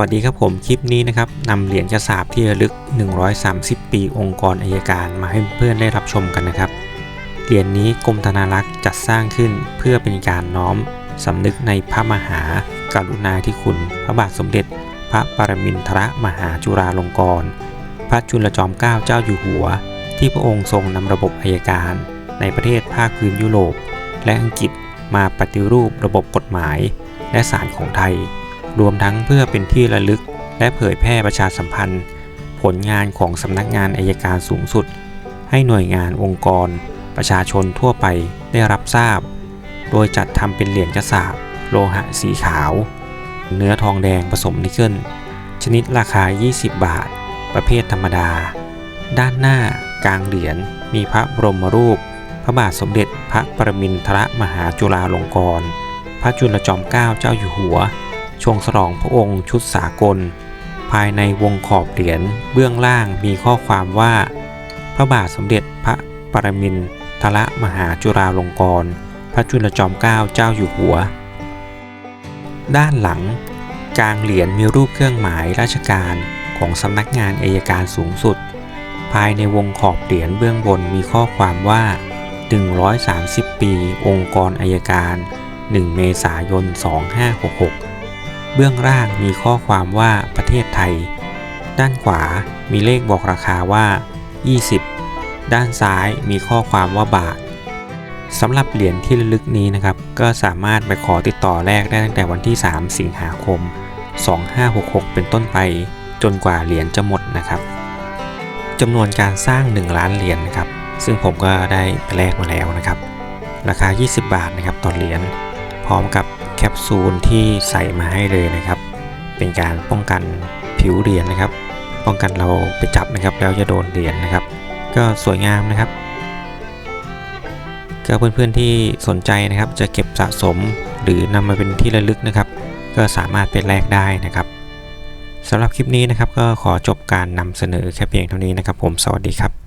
วัสดีครับผมคลิปนี้นะครับนำเหรียญกระสาบที่ระลึก 130 ปีองค์กรอายการมาให้เพื่อนได้รับชมกันนะครับ เหรียญนี้กรมธนารักษ์จัดสร้างขึ้นเพื่อเป็นการน้อมสำนึกในพระมหากรุณาธิคุณ พระบาทสมเด็จ พระปรมินทรมหาจุฬาลงกรณ์พระจุลจอมเกล้าเจ้าอยู่หัว ที่พระองค์ทรงนำระบบอายการ ในประเทศภาคพื้นยุโรป และอังกฤษมาปฏิรูประบบกฎหมาย และศาลของไทย รวมทั้งเพื่อเป็นที่ระลึก และเผยแพร่ประชาสัมพันธ์ ผลงานของสำนักงานอายการสูงสุด ให้หน่วยงานองค์กร ประชาชนทั่วไปได้รับทราบ โดยจัดทำเป็นเหรียญกระสาบโลหะสีขาว เนื้อทองแดงผสมนิกเกิล ชนิดราคา 20 บาท ประเภทธรรมดา ด้านหน้ากลางเหรียญมีพระบรมรูป พระบาทสมเด็จพระปรมินทรมหาจุฬาลงกรณ์ พระจุลจอมเกล้าเจ้าอยู่หัว ชงฉลองพระองค์ชุดสากล ภายในวงขอบเหรียญเบื้องล่างมีข้อความว่า พระบาทสมเด็จพระปรมินทรมหาจุฬาลงกรณ์พระจุลจอมเกล้าเจ้าอยู่หัว ด้านหลัง กลางเหรียญมีรูปเครื่องหมายราชการของสำนักงานอายการสูงสุด ภายในวงขอบเหรียญเบื้องบนมีข้อความว่า 130 ปี องค์กรอายการ 1 เมษายน 2566 เบื้องล่างมีข้อความว่าประเทศไทย ด้านขวามีเลขบอกราคาว่า 20 ด้านซ้ายมีข้อความว่าบาทสำหรับเหรียญที่ระลึกนี้นะครับ ก็สามารถไปขอติดต่อแลกได้ตั้งแต่วันที่ 3 สิงหาคม 2566 เป็นต้นไป จนกว่าเหรียญจะหมดนะครับจำนวนการสร้าง 1 ล้านเหรียญนะครับ ซึ่งผมก็ได้ไปแลกมาแล้วนะครับ ราคา 20 บาทนะครับต่อเหรียญพร้อมกับ แคปซูลที่ใส่มาให้เลยนะครับ เป็นการป้องกันผิวเหรียญนะครับ ป้องกันเราไปจับนะครับ แล้วจะโดนเหรียญนะครับ ก็สวยงามนะครับ ก็เพื่อนๆที่สนใจนะครับ จะเก็บสะสมหรือนำมาเป็นที่ระลึกนะครับ ก็สามารถเป็นแลกได้นะครับสำหรับคลิปนี้นะครับก็ขอจบการนำเสนอแค่เพียงเท่านี้นะครับ ผมสวัสดีครับ